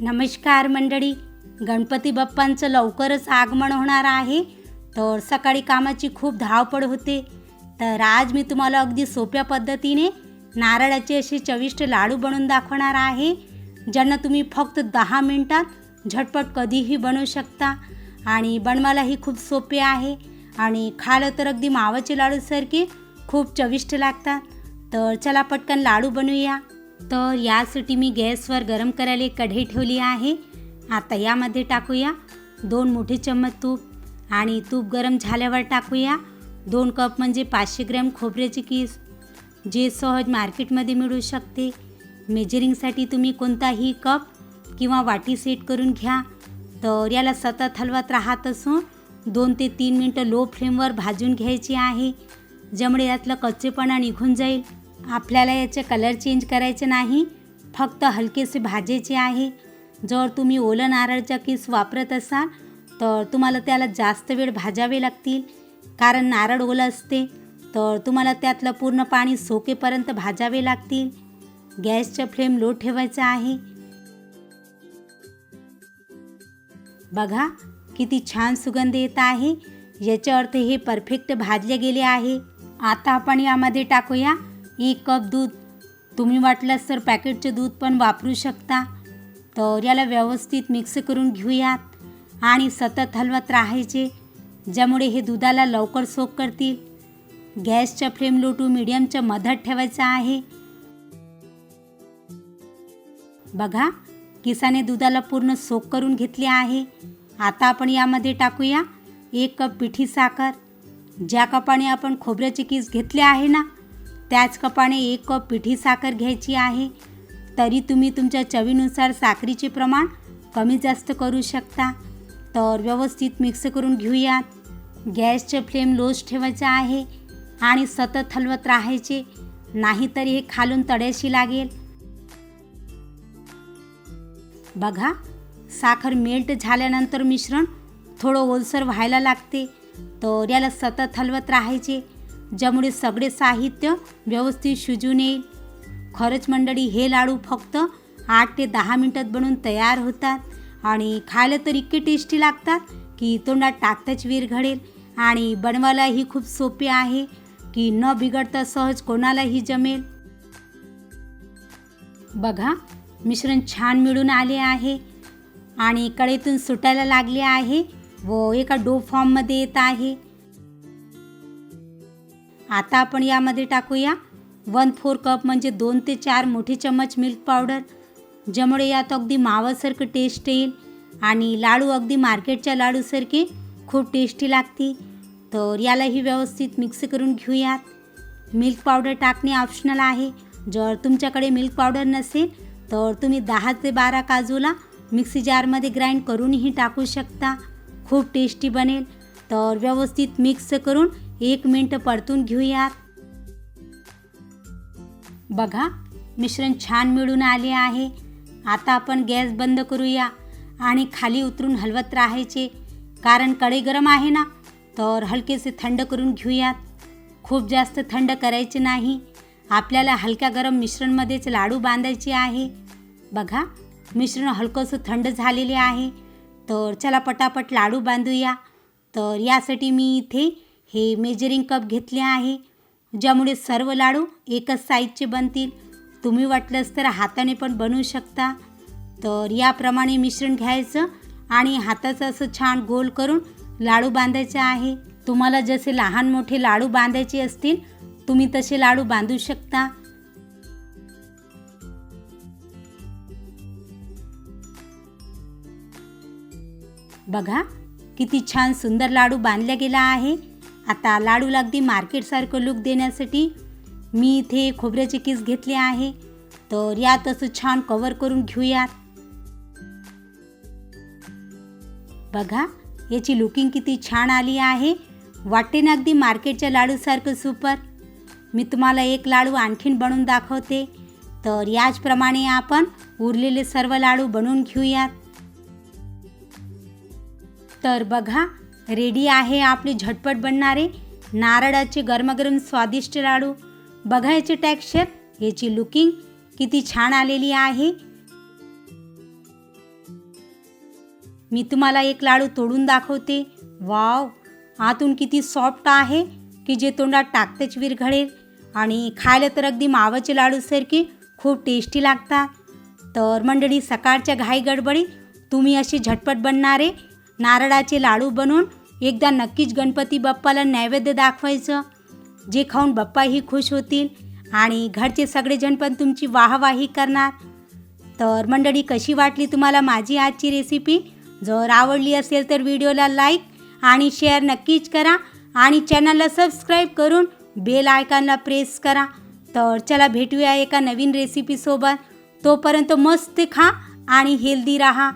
नमस्कार मंडळी. गणपती बाप्पांचं लवकरच आगमन होणार आहे. तर सकाळी कामाची खूप धावपळ होते. तर आज मी तुम्हाला अगदी सोप्या पद्धतीने नारळाचे असे चविष्ट लाडू बनवून दाखवणार आहे. ज्यांना तुम्ही फक्त दहा मिनटात झटपट कधीही बनवू शकता. आणि बनवायलाही खूप सोपे आहे. आणि खालं तर अगदी मावाचे लाडूसारखे खूप चविष्ट लागतात. तर चला पटकन लाडू बनवूया. तर यासाठी मी गॅसवर गरम करायला एक कढई ठेवली आहे. आता यामध्ये टाकूया दोन मोठे चम्मच तूप आणि तूप गरम झाल्यावर टाकूया. दोन कप म्हणजे पाचशे ग्रॅम खोबऱ्याची किस जे सहज मार्केटमध्ये मिळू शकते. मेजरिंगसाठी तुम्ही कोणताही कप किंवा वाटी सेट करून घ्या. तर याला सतत हलवत राहत असून दोन ते तीन मिनटं लो फ्लेमवर भाजून घ्यायची आहे. ज्यामुळे यातलं कच्चेपणा निघून जाईल. आपल्याला याचे कलर चेंज करायचे नाही. फक्त हलकेसे भाजायचे आहे. जर तुम्ही ओलं नारळचा किस वापरत असाल तर तुम्हाला त्याला जास्त वेळ भाजावे लागतील. कारण नारळ ओलं असते तर तुम्हाला त्यातलं पूर्ण पाणी सोकेपर्यंत भाजावे लागतील. गॅसचा फ्लेम लो ठेवायचा आहे. बघा किती छान सुगंध येत आहे. याचा अर्थ हे परफेक्ट भाजले गेले आहे. आता आपण यामध्ये टाकूया एक कप दूध. तुम्ही वाटल्यास तर पॅकेटचे दूध पण वापरू शकता. तर याला व्यवस्थित मिक्स करून घेऊयात. आणि सतत हलवत राहायचे ज्यामुळे हे दुधाला लवकर सोक करतील. गॅसच्या फ्लेम लो टू मिडियमच्या मधात ठेवायचा आहे. बघा किसाने दुधाला पूर्ण सोक करून घेतले आहे. आता आपण यामध्ये टाकूया एक कप पिठी साखर. ज्या कपाने आपण खोबऱ्याचे किस घेतले आहे ना त्याच कपाने एक कप पिठी साखर घ्यायची आहे. तरी तुम्ही तुमच्या चवीनुसार साखरीचे प्रमाण कमी जास्त करू शकता. तर व्यवस्थित मिक्स करून घेऊयात. गॅसचे फ्लेम लोज ठेवायचा आहे आणि सतत हलवत राहायचे. नाहीतर हे खालून तड्याशी लागेल. बघा साखर मेल्ट झाल्यानंतर मिश्रण थोडं ओलसर व्हायला लागते. तर याला सतत हलवत राहायचे. ज्यामुळे सगळे साहित्य व्यवस्थित शिजून येईल. खरंच मंडळी हे लाडू फक्त आठ ते दहा मिनटात बनवून तयार होतात आणि खायला तर इतके टेस्टी लागतात की तोंडात टाकताच वीर घडेल. आणि बनवायलाही खूप सोपे आहे की न बिघडता सहज कोणालाही जमेल. बघा मिश्रण छान मिळून आले आहे आणि कढईतून सुटायला लागले आहे व एका डो फॉर्ममध्ये येत आहे. आता आपण यामध्ये टाकूया. वन फोर कप म्हणजे दोन ते चार मोठे चम्मच मिल्क पावडर ज्यामुळे यात अगदी मावासारखं टेस्ट येईल आणि लाडू अगदी मार्केटच्या लाडूसारखे खूप टेस्टी लागते तर यालाही व्यवस्थित मिक्स करून घेऊयात. मिल्क पावडर टाकणे ऑप्शनल आहे. जर तुमच्याकडे मिल्क पावडर नसेल तर तुम्ही दहा ते बारा काजूला मिक्सी जारमध्ये ग्राइंड करूनही टाकू शकता. खूप टेस्टी बनेल. तर व्यवस्थित मिक्स करून एक मिनटं परतून घेऊयात. बघा मिश्रण छान मिळून आले आहे. आता आपण गॅस बंद करूया आणि खाली उतरून हलवत राहायचे. कारण कढई गरम आहे ना तर हलकेसे थंड करून घेऊयात. खूप जास्त थंड करायचे नाही. आपल्याला हलक्या गरम मिश्रणमध्येच लाडू बांधायचे आहे. बघा मिश्रण हलकंसं थंड झालेले आहे. तर चला पटापट लाडू बांधूया. तर यासाठी मी इथे हे मेजरिंग कप घेतले आहे. ज्यामुळे सर्व लाडू एकच साईजचे बनतील. तुम्ही वाटलंच तर हाताने पण बनवू शकता. तर याप्रमाणे मिश्रण घ्यायचं आणि हाताचं असं छान गोल करून लाडू बांधायचे आहे. तुम्हाला जसे लहान मोठे लाडू बांधायचे असतील तुम्ही तसे लाडू बांधू शकता. बघा किती छान सुंदर लाडू बांधला गेला आहे. आता लाडूला अगदी मार्केटसारखं लुक देण्यासाठी. मी इथे खोबऱ्याचे किस घेतले आहे. तर यात असं छान कवर करून घेऊयात. बघा याची लुकिंग किती छान आली आहे. वाटते ना अगदी मार्केटच्या लाडूसारखं सुपर मी तुम्हाला एक लाडू आणखीन बनवून दाखवते. तर याचप्रमाणे आपण उरलेले सर्व लाडू बनवून घेऊयात. तर बघा रेडी आहे आपली झटपट बनणारे नारळाचे गरमागरम स्वादिष्ट लाडू. बघायचे याचे याची लुकिंग किती छान आलेली आहे. मी तुम्हाला एक लाडू तोडून दाखवते. वाव! आतून किती सॉफ्ट आहे की जे तोंडात टाकतेच विरघळेल. आणि खायला तर अगदी मावाचे लाडूसारखी खूप टेस्टी लागतात. तर मंडळी सकाळच्या घाई गडबडी तुम्ही असे झटपट बनणारे नारळाचे लाडू बनवून एकदा नक्कीच गणपती बाप्पाला नैवेद्य दाखवायचं. जे खाऊन बाप्पाही खुश होतील आणि घरचे सगळेजण पण तुमची वाहवाही करणार. तर मंडळी कशी वाटली तुम्हाला माझी आजची रेसिपी जर आवडली असेल तर व्हिडिओला लाईक आणि शेअर नक्कीच करा आणि चॅनलला सबस्क्राईब करून बेल आयकॉनला प्रेस करा. तर चला भेटूया एका नवीन रेसिपीसोबत तोपर्यंत मस्त खा आणि हेल्दी राहा.